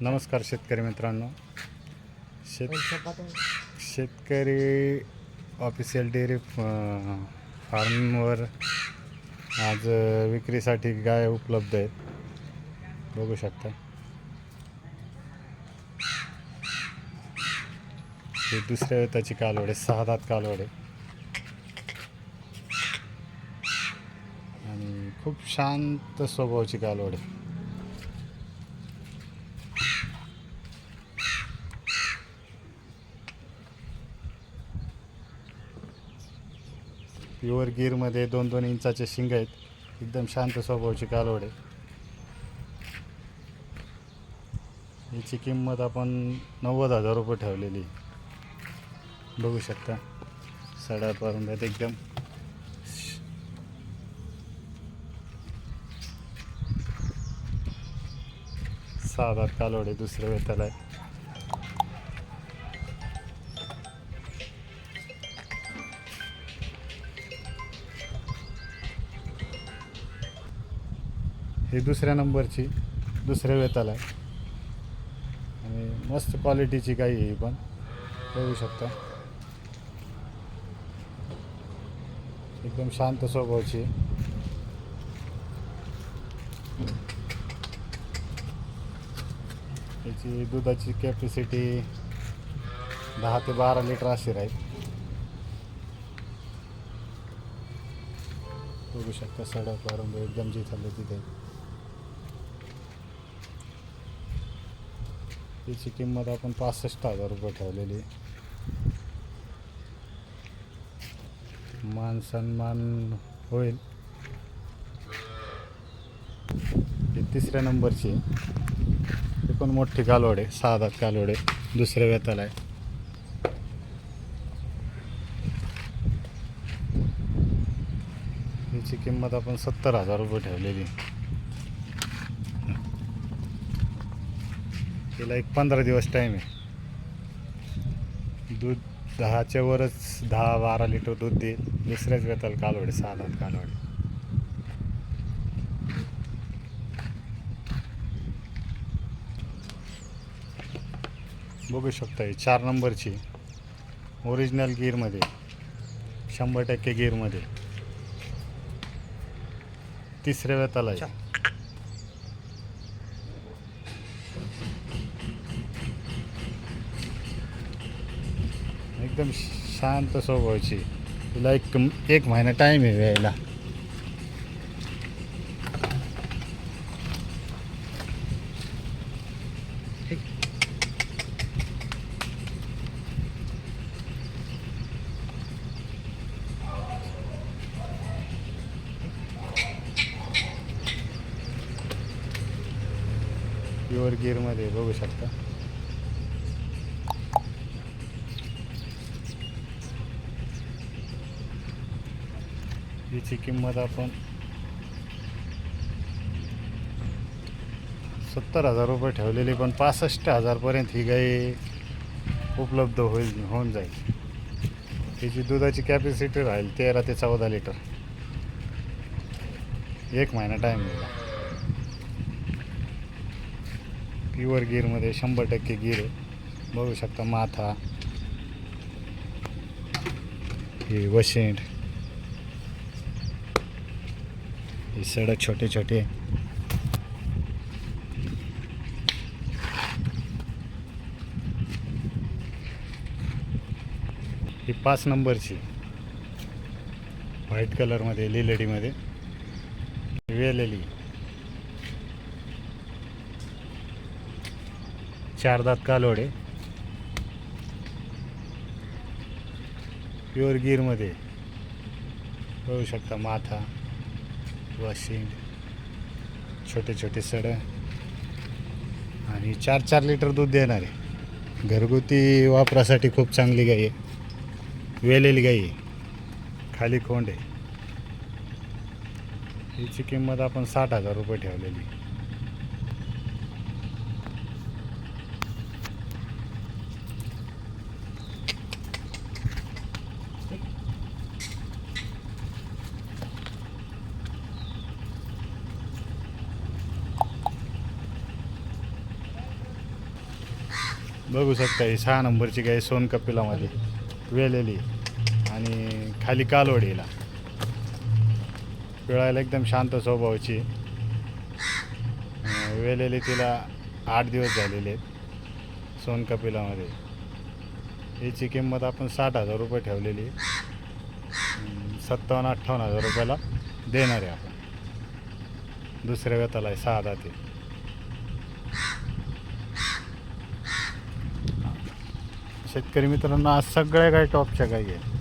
नमस्कार शेतकरी मित्रांनो. शेत शेतकरी ऑफिशियल डेअरी फार्मवर आज विक्रीसाठी गाय उपलब्ध आहेत. बघू शकता. हे दुसऱ्या वेताची कालवड आहे सहा दात कालवड. आहे आणि खूप शांत स्वभावाची कालवड. प्युअर गिरमध्ये दोन दोन इंचाचे शिंग आहेत. एकदम शांत स्वभावाची कालवड आहे. याची किंमत आपण नव्वद हजार रुपये ठेवलेली बघू शकता. सडापर्यंत आहेत एकदम. सात आठ कालवडे आहे दुसऱ्या वेताला आहे. ही दुसऱ्या नंबरची दुसऱ्या वेताला आहे. आणि मस्त क्वालिटीची गाई आहे ही पण. बघू शकता. एकदम शांत स्वभावाची याची दुधाची कॅपॅसिटी दहा ते बारा लिटर अशी राहील. बघू शकता सडक वारंभ एकदम जे चाललं तिथे. त्याची किंमत आपण पासष्ट हजार रुपये ठेवलेली. मान सन्मान होईल. ही तिसऱ्या नंबरची. एकूण ही पण मोठी कालवडे सहा दात कालवडे दुसऱ्या वेताला आहे. याची किंमत आपण सत्तर हजार रुपये ठेवलेली. तिला एक पंधरा दिवस टाईम आहे. दूध दहाच्या वरच दहा बारा लिटर दूध देईल. दुसऱ्याच वेताला कालवडे सहा दात कालवडे. बघू शकता ही चार नंबरची ओरिजिनल गिअरमध्ये शंभर टक्के गिअरमध्ये तिसऱ्या वेताला आहे एकदम शांत स्वभावाची. तुला एक एक महिना टाईम आहे यायला प्युअर गिअरमध्ये बघू शकता. याची किंमत आपण सत्तर हजार रुपये ठेवलेली पण पासष्ट हजारपर्यंत ही गाई उपलब्ध होईल होऊन जाईल. तिची दुधाची कॅपॅसिटी राहील तेरा ते चौदा लिटर. एक महिना टाईम दिला प्युअर गिरमध्ये शंभर टक्के गिर बघू शकता माथा ही वशिंड. हे सडक छोटे छोटे. ही पाच नंबरची. व्हाईट कलरमध्ये लिलेडीमध्ये. वेलेली. चार दात कालोडे. प्युअर गिरमध्ये. बघू शकता माथा. वॉशिंग छोटे छोटे सड. आणि चार चार लिटर दूध देणार आहे. घरगुती वापरासाठी खूप चांगली गाई आहे. वेलेली गाई आहे. खाली खोंड आहे. हिची किंमत आपण साठ हजार रुपये ठेवलेली बघू शकता ही सहा नंबरची गाय सोन कपिलामध्ये वेलेली आणि खाली कालवडीला. पिळायला एकदम शांत स्वभावाची. वेलेली तिला आठ दिवस झालेले आहेत सोन कपिलामध्ये. याची किंमत आपण साठ हजार रुपये ठेवलेली सत्तावन्न अठ्ठावन्न हजार रुपयाला देणार आहे आपण. दुसऱ्या वेताला आहे सहा दाते. शेतकरी मित्रांनो आज सगळ्या गाय टॉपच्या गाई आहे